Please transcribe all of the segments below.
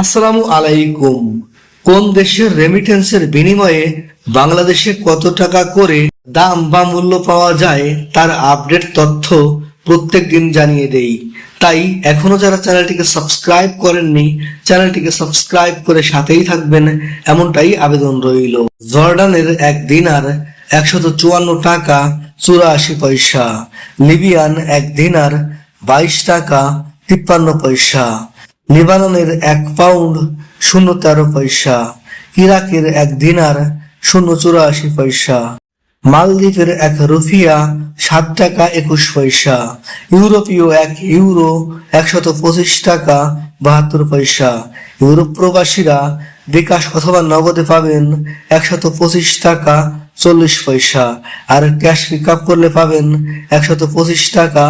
আসসালামু আলাইকুম। কোন দেশের রেমিটেন্সের বিনিময়ে বাংলাদেশে কত টাকা করে দাম বা মূল্য পাওয়া যায় তার আপডেট তথ্য প্রত্যেক দিন জানিয়ে দেই। তাই এখনও যারা চ্যানেলটিকে সাবস্ক্রাইব করেননি, চ্যানেলটিকে সাবস্ক্রাইব করে সাথেই থাকবেন, এমনটাই আবেদন রইল। জর্ডানের এক দিনার একশত চুয়ান্ন টাকা চুরাশি পয়সা, লিবিয়ান এক দিনার বাইশ টাকা তিপ্পান্ন পয়সা। লেবাননের এক পাউন্ড শূন্য তেরো পয়সা, ইরাকের এক দিনার শূন্য চুরাশি পয়সা, মালদ্বীপের এক রুফিয়া সাত টাকা একুশ পয়সা, ইউরোপীয় এক ইউরো একশত পঁচিশ টাকা বাহাত্তর পয়সা। ইউরোপ প্রবাসীরা বিকাশ অথবা নগদে পাবেন একশত পঁচিশ টাকা চল্লিশ পয়সা, আর ক্যাশ পিক করলে পাবেন একশত পঁচিশ টাকা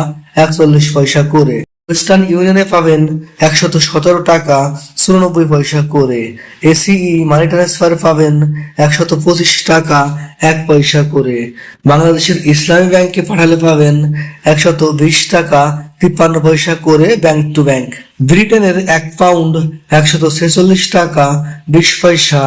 একচল্লিশ পয়সা করে। ওয়েস্টার্ন ইউনিয়নে পাবেন একশত সতেরো টাকা চুরানব্বই পয়সা করে। এসিই মানি ট্রান্সফার পাবেন একশত পঁচিশ টাকা এক পয়সা করে। বাংলাদেশের ইসলামী ব্যাংকে পাঠালে পাবেন একশত বিশ টাকা তিপ্পান্ন পয়সা করে ব্যাংক টু ব্যাংক ব্রিটেনের এক পাউন্ড একশত ছেচল্লিশ টাকা বিশ পয়সা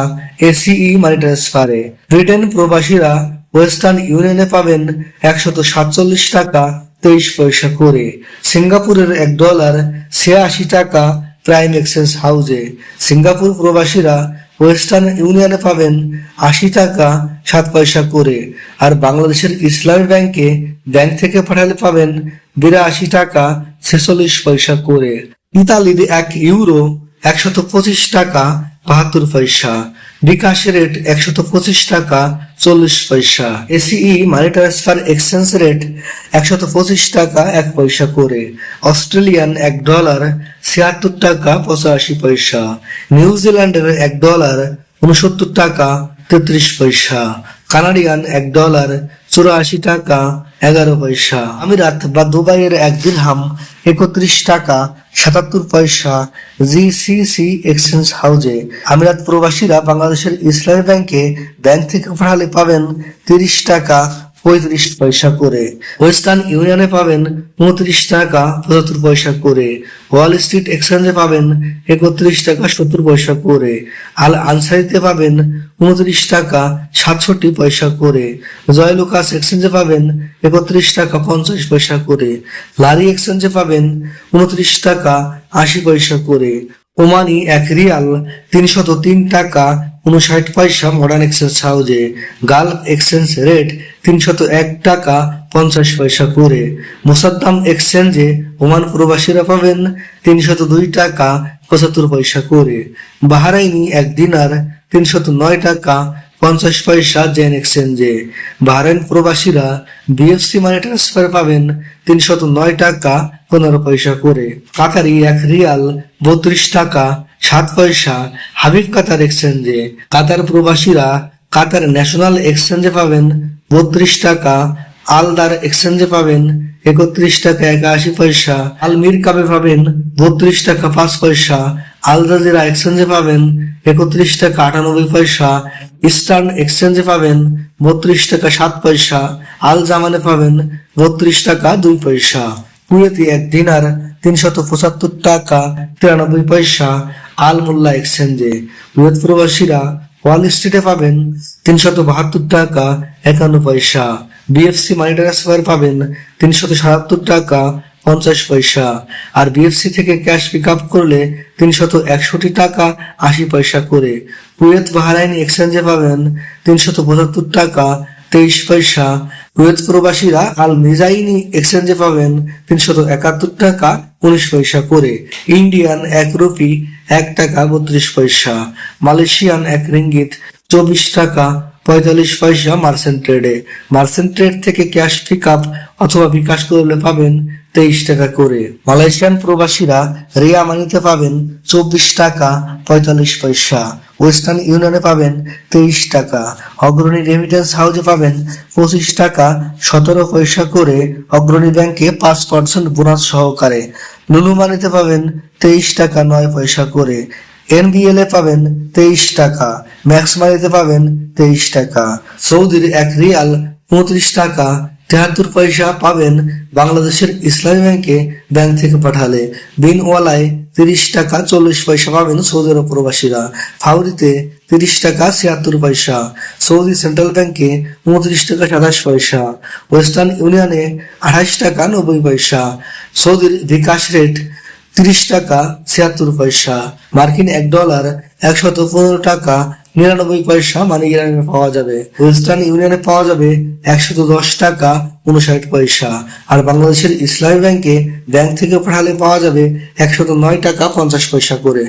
এসিই মানি ট্রান্সফারে ব্রিটেন প্রবাসীরা ওয়েস্টার্ন ইউনিয়নে পাবেন একশত সাতচল্লিশ টাকা তেইশ পয়সা করে। সিঙ্গাপুরের এক ডলার ছিয়াশি টাকা প্রাইম এক্সচেঞ্জ হাউজে। সিঙ্গাপুর প্রবাসীরা ওয়েস্টার্ন ইউনিয়নে পাবেন আশি টাকা সাত পয়সা করে। আর বাংলাদেশের ইসলামী ব্যাংকে ব্যাংক থেকে পাঠালে পাবেন বিরাশি টাকা ছেচল্লিশ পয়সা করে। ইতালির এক ইউরো একশত পঁচিশ টাকা বাহাত্তর পয়সা। বিকাশ রেট একশত পঁচিশ টাকা চল্লিশ পয়সা। ACE money transfer exchange rate একশত পঁচিশ টাকা, এক পয়সা করে। অস্ট্রেলিয়ান এক ডলার, ছিয়াত্তর টাকা, পঁচাশি পয়সা। নিউজিল্যান্ডের এক ডলার উনসত্তর টাকা, তেত্রিশ পয়সা। কানাডিয়ান এক ডলার, চুরাশি টাকা এগারো পয়সা। আমিরাত বা দুবাইয়ের এক দিরহাম একত্রিশ টাকা সাতাত্তর পয়সা জি সি সি এক্সচেঞ্জ হাউজে আমিরাত প্রবাসীরা বাংলাদেশের ইসলামী ব্যাংকে ব্যাংক থেকে পাঠালে পাবেন তিরিশ টাকা পঁয়ত্রিশ পয়সা করে। ওয়েস্টার্ন ইউনিয়নে পাবেন উনত্রিশ টাকা পঁচাত্তর পয়সা করে। ওয়াল স্ট্রিট এক্সচেঞ্জে পাবেন একত্রিশ টাকা সত্তর পয়সা করে। আল আনসারিতে পাবেন উনত্রিশ টাকা সাতষট্টি পয়সা করে। জয়লুকাস এক্সচেঞ্জে পাবেন একত্রিশ টাকা পঞ্চাশ পয়সা করে। লারি এক্সচেঞ্জে পাবেন উনত্রিশ টাকা আশি পয়সা করে। ওমানি এক রিয়াল তিনশত তিন টাকা উনষাট পয়সা মডার্ন এক্সচেঞ্জ হাউজে গালফ এক্সচেঞ্জ রেট তিনশত এক টাকা পঞ্চাশ পয়সা করে। মোসাদ্দাম এক্সচেঞ্জে ওমান প্রবাসীরা পাবেন তিনশত দুই টাকা পঁচাত্তর পয়সা করে। বাহারাইনি এক দিনার তিনশত নয় টাকা পঞ্চাশ পয়সা জেন এক্সচেঞ্জে। বাহরাইন প্রবাসীরা বিএফসি মানি ট্রান্সফার পাবেন তিনশত নয় টাকা পনেরো পয়সা করে। কাতারি এক রিয়াল বত্রিশ টাকা সাত পয়সা হাবিব কাতার এক্সচেঞ্জে। কাতার প্রবাসীরা কাতার ন্যাশনাল এক্সচেঞ্জে পাবেন বত্রিশ টাকা, আলদার এক্সচেঞ্জে পাবেন একত্রিশ টাকা একাশি পয়সা আল মির কাবে পাবেন বত্রিশ টাকা পাঁচ পয়সা আল জাজিরা এক্সচেঞ্জে পাবেন একত্রিশ টাকা আটানব্বই পয়সা, ইস্টার্ন এক্সচেঞ্জে পাবেন বত্রিশ টাকা সাত পয়সা, আল জামানে পাবেন বত্রিশ টাকা দুই পয়সা। কুয়েতি এক দিনার তিনশত পঁচাত্তর টাকা তিরানব্বই পয়সা আল মোল্লা এক্সচেঞ্জে। কুয়েত প্রবাসীরা ওয়াল স্ট্রিটে পাবেন তিনশত বাহাত্তর টাকা, একান্ন পয়সা। বিএফসি মানি ট্রান্সফার পাবেন তিনশত সাতাত্তর টাকা, পঞ্চাশ পয়সা। আর বিএফসি থেকে ক্যাশ পিক আপ করলে তিনশত একষট্টি টাকা, আশি পয়সা করে। কুয়েত বাহারাইন এক্সচেঞ্জে পাবেন তিনশত পঁচাত্তর টাকা, তেইশ পয়সা। কুয়েত প্রবাসীরা আল মিজাইনি এক্সচেঞ্জে পাবেন তিনশত একাত্তর টাকা, উনিশ পয়সা করে। ইন্ডিয়ান এক রুপি এক টাকা বত্রিশ পয়সা। মালয়েশিয়ান এক রিঙ্গিত, চব্বিশ টাকা পঁয়তাল্লিশ পয়সা মার্সেন্ট ট্রেডে। মার্সেন্ট ট্রেড থেকে ক্যাশ পিক আপ অথবা বিকাশ করলে পাবেন তেইশ টাকা করে। মালয়েশিয়ান প্রবাসীরা রিয়া মানিতে পাবেন চব্বিশ টাকা পঁয়তাল্লিশ পয়সা। ওয়েস্টার্ন ইউনিয়নে পাবেন তেইশ টাকা। অগ্রণী রেমিটেন্স হাউজে পাবেন পঁচিশ টাকা সতেরো পয়সা করে। অগ্রণী ব্যাংকে পাঁচ পার্সেন্ট বোনাস সহকারে। লুলু মানিতে পাবেন তেইশ টাকা নয় পয়সা করে। এনবিএল এ পাবেন তেইশ টাকা। ম্যাক্স মানিতে পাবেন তেইশ টাকা। সৌদির এক রিয়াল পঁয়ত্রিশ টাকা তেহাত্তর পয়সা পাবেন বাংলাদেশের ইসলামী ব্যাংকে ব্যাংক থেকে পাঠালে। বিনওয়ালায় তিরিশ টাকা চল্লিশ পয়সা পাবেন সৌদি আরব প্রবাসীরা। ফাউরিতে তিরিশ টাকা ছিয়াত্তর পয়সা। সৌদি সেন্ট্রাল ব্যাংকে উনত্রিশ টাকা সাতাশ পয়সা। ওয়েস্টার্ন ইউনিয়নে আঠাশ টাকা নব্বই পয়সা। সৌদির বিকাশ রেট তিরিশ টাকা ছিয়াত্তর পয়সা। মার্কিন এক ডলার একশত পনেরো টাকা নিরানব্বই পয়সা মানি গ্রামে পাওয়া যাবে। ওয়েস্টার্ন ইউনিয়নে পাওয়া যাবে একশত দশ টাকা উনষাট পয়সা। আর বাংলাদেশের ইসলামী ব্যাংকে ব্যাংক থেকে পাঠালে পাওয়া যাবে একশত নয় টাকা পঞ্চাশ পয়সা করে।